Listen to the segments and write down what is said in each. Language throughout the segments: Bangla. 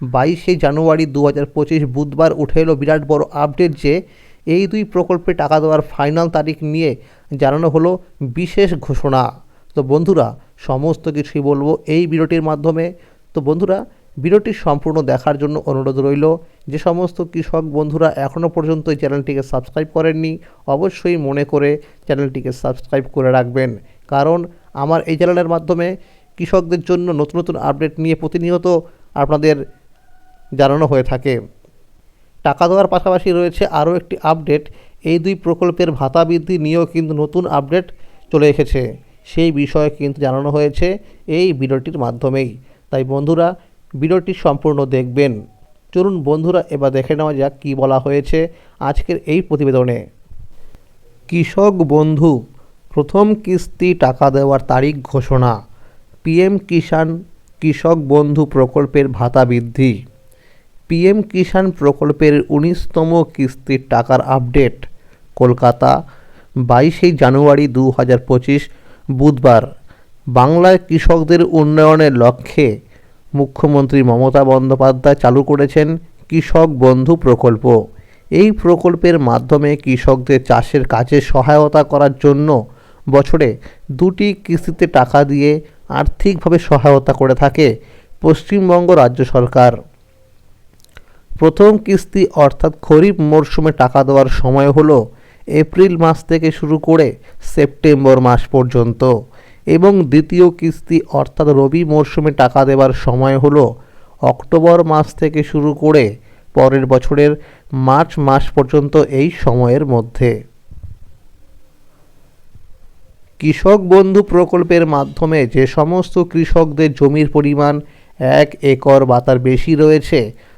বাইশে জানুয়ারি দু হাজার পঁচিশ বুধবার উঠে এলো বিরাট বড় আপডেট যে এই দুই প্রকল্পে টাকা দেওয়ার ফাইনাল তারিখ নিয়ে জানানো হলো বিশেষ ঘোষণা। তো বন্ধুরা, সমস্ত কিছুই বলব এই ভিডিওটির মাধ্যমে। তো বন্ধুরা, ভিডিওটি সম্পূর্ণ দেখার জন্য অনুরোধ রইল। যে সমস্ত কৃষক বন্ধুরা এখনও পর্যন্ত এই চ্যানেলটিকে সাবস্ক্রাইব করেননি, অবশ্যই মনে করে চ্যানেলটিকে সাবস্ক্রাইব করে রাখবেন। কারণ আমার এই চ্যানেলের মাধ্যমে কৃষকদের জন্য নতুন নতুন আপডেট নিয়ে প্রতিনিয়ত আপনাদের জানানো হয়ে থাকে। টাকা দেওয়ার পাশাপাশি রয়েছে আরও একটি আপডেট। এই দুই প্রকল্পের ভাতা বৃদ্ধি নিয়েও কিন্তু নতুন আপডেট চলে এসেছে। সেই বিষয়ে কিন্তু জানানো হয়েছে এই ভিডিওটির মাধ্যমেই। তাই বন্ধুরা, ভিডিওটি সম্পূর্ণ দেখবেন। চলুন বন্ধুরা, এবার দেখে নেওয়া যাক কী বলা হয়েছে আজকের এই প্রতিবেদনে। কৃষক বন্ধু, প্রথম কিস্তি টাকা দেওয়ার তারিখ ঘোষণা। পিএম কিষাণ কৃষক বন্ধু প্রকল্পের ভাতা বৃদ্ধি। পিএম কিষাণ প্রকল্পের উনিশতম কিস্তির টাকার আপডেট। কলকাতা বাইশে জানুয়ারি দু হাজার পঁচিশ, বুধবার। বাংলায় কৃষকদের উন্নয়নের লক্ষ্যে মুখ্যমন্ত্রী মমতা বন্দ্যোপাধ্যায় চালু করেছেন কৃষক বন্ধু প্রকল্প। এই প্রকল্পের মাধ্যমে কৃষকদের চাষের কাজে সহায়তা করার জন্য বছরে দুটি কিস্তিতে টাকা দিয়ে আর্থিকভাবে সহায়তা করে থাকে পশ্চিমবঙ্গ রাজ্য সরকার। প্রথম কিস্তি অর্থাৎ খরিফ মরশুমে টাকা দেওয়ার সময় হলো এপ্রিল মাস থেকে শুরু করে সেপ্টেম্বর মাস পর্যন্ত। এবং দ্বিতীয় কিস্তি অর্থাৎ রবি মরশুমে টাকা দেওয়ার সময় হলো অক্টোবর মাস থেকে শুরু করে পরের বছরের মার্চ মাস পর্যন্ত এই সময়ের মধ্যে। কৃষক বন্ধু প্রকল্পের মাধ্যমে যে সমস্ত কৃষকদের জমির পরিমাণ এক একর বা তার বেশি রয়েছে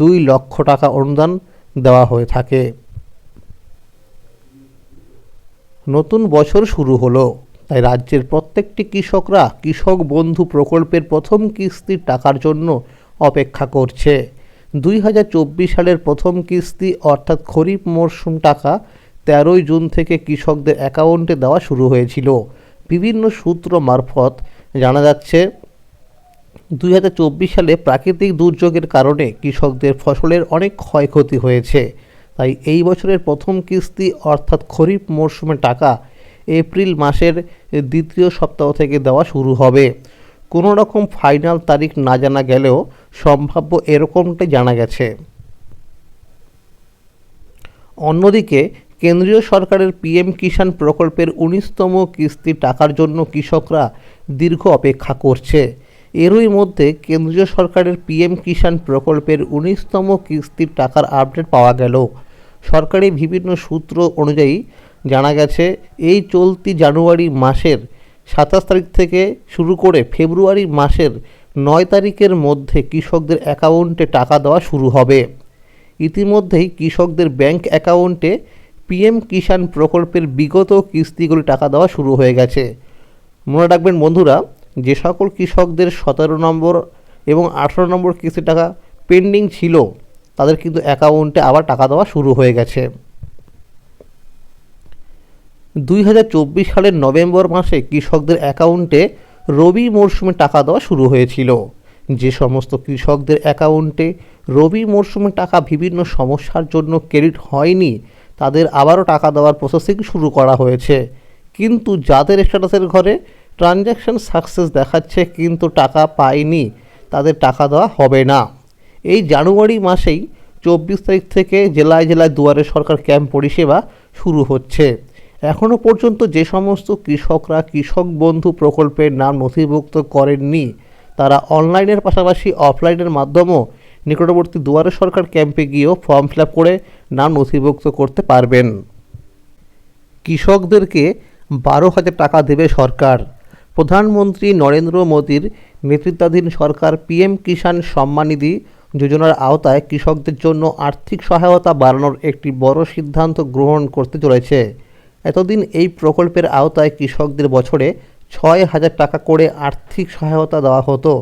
দুই লক্ষ টাকা অনুদান দেওয়া হয়ে থাকে। নতুন বছর শুরু হলো, তাই রাজ্যের প্রত্যেকটি কৃষকরা কৃষক বন্ধু প্রকল্পের প্রথম কিস্তির টাকার জন্য অপেক্ষা করছে। দুই হাজার চব্বিশ সালের প্রথম কিস্তি অর্থাৎ খরিফ মরশুম টাকা তেরোই জুন থেকে কৃষকদের অ্যাকাউন্টে দেওয়া শুরু হয়েছিল। বিভিন্ন সূত্র মারফত জানা যাচ্ছে দুই হাজার চব্বিশ সালে প্রাকৃতিক দুর্যোগের কারণে কৃষকদের ফসলের অনেক ক্ষয়ক্ষতি হয়েছে। তাই এই বছরের প্রথম কিস্তি অর্থাৎ খরিফ মরশুমে টাকা এপ্রিল মাসের দ্বিতীয় সপ্তাহ থেকে দেওয়া শুরু হবে। কোনো রকম ফাইনাল তারিখ না জানা গেলেও সম্ভাব্য এরকমটাই জানা গেছে। অন্যদিকে, কেন্দ্রীয় সরকারের পিএম কিষাণ প্রকল্পের উনিশতম কিস্তি টাকার জন্য কৃষকরা দীর্ঘ অপেক্ষা করছে। এরই মধ্যে কেন্দ্রীয় সরকারের পিএম কিষাণ প্রকল্পের উনিশতম কিস্তির টাকার আপডেট পাওয়া গেল। সরকারি বিভিন্ন সূত্র অনুযায়ী জানা গেছে, এই চলতি জানুয়ারি মাসের সাতাশ তারিখ থেকে শুরু করে ফেব্রুয়ারি মাসের নয় তারিখের মধ্যে কৃষকদের অ্যাকাউন্টে টাকা দেওয়া শুরু হবে। ইতিমধ্যেই কৃষকদের ব্যাংক অ্যাকাউন্টে পিএম কিষাণ প্রকল্পের বিগত কিস্তিগুলি টাকা দেওয়া শুরু হয়ে গেছে। মনে রাখবেন বন্ধুরা যে সকল কৃষকদের সতেরো নম্বর এবং আঠেরো নম্বর কিস্তি টাকা পেন্ডিং ছিল, তাদের কিন্তু অ্যাকাউন্টে আবার টাকা দেওয়া শুরু হয়ে গেছে। দুই হাজার চব্বিশ সালের নভেম্বর মাসে কৃষকদের অ্যাকাউন্টে রবি মরশুমে টাকা দেওয়া শুরু হয়েছিল। যে সমস্ত কৃষকদের অ্যাকাউন্টে রবি মরশুমে টাকা বিভিন্ন সমস্যার জন্য ক্রেডিট হয়নি, তাদের আবারও টাকা দেওয়ার প্রসেসিং শুরু করা হয়েছে। কিন্তু যাদের স্ট্যাটাসের ঘরে ট্রানজ্যাকশান সাকসেস দেখাচ্ছে কিন্তু টাকা পায়নি, তাদের টাকা দেওয়া হবে না। এই জানুয়ারি মাসেই চব্বিশ তারিখ থেকে জেলায় জেলায় দুয়ারে সরকার ক্যাম্প পরিষেবা শুরু হচ্ছে। এখনও পর্যন্ত যে সমস্ত কৃষকরা কৃষক বন্ধু প্রকল্পের নাম নথিভুক্ত করেননি, তারা অনলাইনের পাশাপাশি অফলাইনের মাধ্যমেও নিকটবর্তী দুয়ারে সরকার ক্যাম্পে গিয়েও ফর্ম ফিল করে নাম নথিভুক্ত করতে পারবেন। কৃষকদেরকে বারো হাজার টাকা দেবে সরকার। প্রধানমন্ত্রী নরেন্দ্র মোদীর নেতৃত্বাধীন সরকার পিএম কিষাণ সম্মানিধি যোজনার আওতায় কৃষকদের জন্য আর্থিক সহায়তা বাড়ানোর একটি বড় সিদ্ধান্ত গ্রহণ করতে চলেছে। এতদিন এই প্রকল্পের আওতায় কৃষকদের বছরে ছয় হাজার টাকা করে আর্থিক সহায়তা দেওয়া হতো।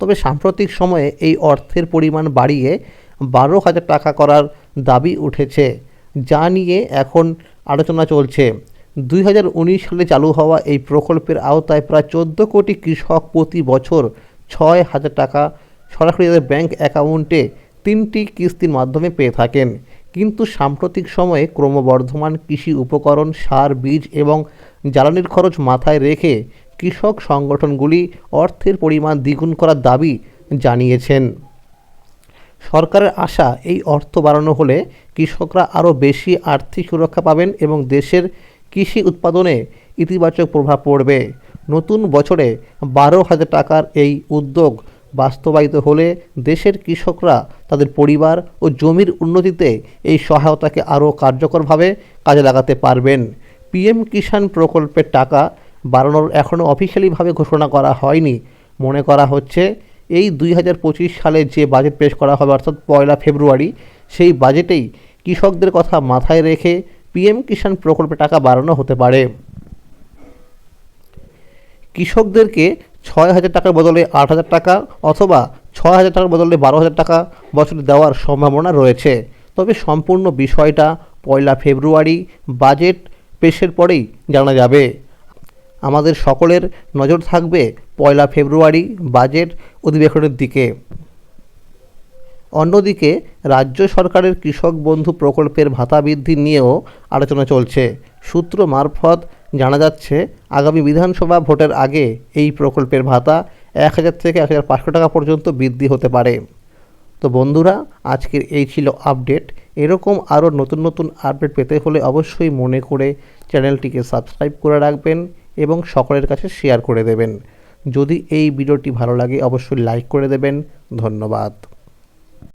তবে সাম্প্রতিক সময়ে এই অর্থের পরিমাণ বাড়িয়ে বারো হাজার টাকা করার দাবি উঠেছে। যা নিয়ে এখন আলোচনা চলছে। দুই হাজার উনিশ সালে চালু হওয়া এই প্রকল্পের আওতায় প্রায় চোদ্দ কোটি কৃষক প্রতি বছর ছয় হাজার টাকা সরাসরি তাদের ব্যাংক অ্যাকাউন্টে তিনটি কিস্তির মাধ্যমে পেয়ে থাকেন। কিন্তু সাম্প্রতিক সময়ে ক্রমবর্ধমান কৃষি উপকরণ, সার, বীজ এবং জ্বালানির খরচ মাথায় রেখে কৃষক সংগঠনগুলি অর্থের পরিমাণ দ্বিগুণ করার দাবি জানিয়েছেন। সরকারের আশা এই অর্থ বাড়ানো হলে কৃষকরা আরও বেশি আর্থিক সুরক্ষা পাবেন এবং দেশের কৃষি উৎপাদনে ইতিবাচক প্রভাব পড়বে। নতুন বছরে বারো হাজার টাকার এই উদ্যোগ বাস্তবায়িত হলে দেশের কৃষকরা তাদের পরিবার ও জমির উন্নতিতে এই সহায়তাকে আরও কার্যকরভাবে কাজে লাগাতে পারবেন। পিএম কিষাণ প্রকল্পের টাকা বাড়ানোর এখনও অফিসিয়ালিভাবে ঘোষণা করা হয়নি। মনে করা হচ্ছে, এই দুই হাজার পঁচিশ সালে যে বাজেট পেশ করা হবে, অর্থাৎ পয়লা ফেব্রুয়ারি, সেই বাজেটেই কৃষকদের কথা মাথায় রেখে পিএম কিষাণ প্রকল্পে টাকা বাড়ানো হতে পারে। কৃষকদেরকে ছয় হাজার টাকার বদলে আট হাজার টাকা অথবা ছয় হাজার টাকার বদলে বারো হাজার টাকা বছরে দেওয়ার সম্ভাবনা রয়েছে। তবে সম্পূর্ণ বিষয়টা পয়লা ফেব্রুয়ারি বাজেট পেশের পরেই জানা যাবে। আমাদের সকলের নজর থাকবে পয়লা ফেব্রুয়ারি বাজেট অধিবেশনের দিকে। অন্যদিকে রাজ্য সরকারের কৃষক বন্ধু প্রকল্পের ভাতা বৃদ্ধি নিয়েও আলোচনা চলছে। সূত্র মারফত জানা যাচ্ছে, আগামী বিধানসভা ভোটের আগে এই প্রকল্পের ভাতা এক হাজার থেকে এক হাজার পাঁচশো টাকা পর্যন্ত বৃদ্ধি হতে পারে। তো বন্ধুরা, আজকের এই ছিল আপডেট। এরকম আরও নতুন নতুন আপডেট পেতে হলে অবশ্যই মনে করে চ্যানেলটিকে সাবস্ক্রাইব করে রাখবেন এবং সকলের কাছে শেয়ার করে দেবেন। যদি এই ভিডিওটি ভালো লাগে, অবশ্যই লাইক করে দেবেন। ধন্যবাদ।